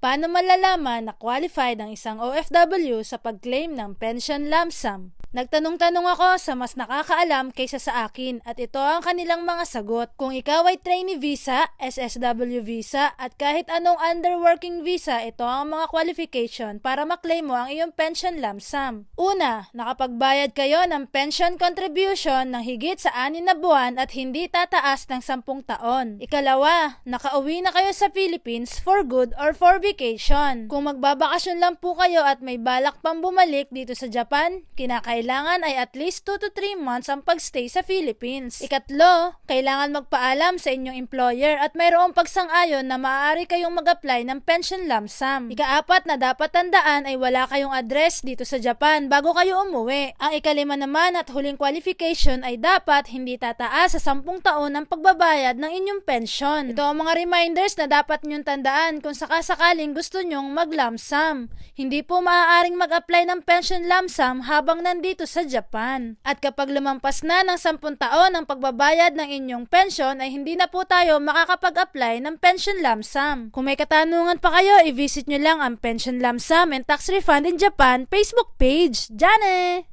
Paano malalaman na qualified ang isang OFW sa pag-claim ng pension lump sum? Nagtanong-tanong ako sa mas nakakaalam kaysa sa akin at ito ang kanilang mga sagot. Kung ikaw ay trainee visa, SSW visa at kahit anong underworking visa, ito ang mga qualification para maklaim mo ang iyong pension lump sum. Una, nakapagbayad kayo ng pension contribution ng higit sa anin na buwan at hindi tataas ng 10 taon. Ikalawa, nakauwi na kayo sa Philippines for good or for vacation. Kung magbabakasyon lang po kayo at may balak pang bumalik dito sa Japan, kinakailangan ay at least 2 to 3 months ang pagstay sa Philippines. Ikatlo, kailangan magpaalam sa inyong employer at mayroong pagsang-ayon na maaari kayong mag-apply ng pension lump sum. Ikaapat na dapat tandaan ay wala kayong address dito sa Japan bago kayo umuwi. Ang ikalima naman at huling qualification ay dapat hindi tataas sa 10 taon ang pagbabayad ng inyong pension. Ito ang mga reminders na dapat nyong tandaan kung sakasakaling gusto nyong mag-lump sum. Hindi po maaaring mag-apply ng pension lump sum habang nandito sa Japan. At kapag lumampas na ng 10 taon ang pagbabayad ng inyong pension ay hindi na po tayo makakapag-apply ng pension lump sum. Kung may katanungan pa kayo, i-visit nyo lang ang Pension Lump Sum and Tax Refund in Japan Facebook page. Eh!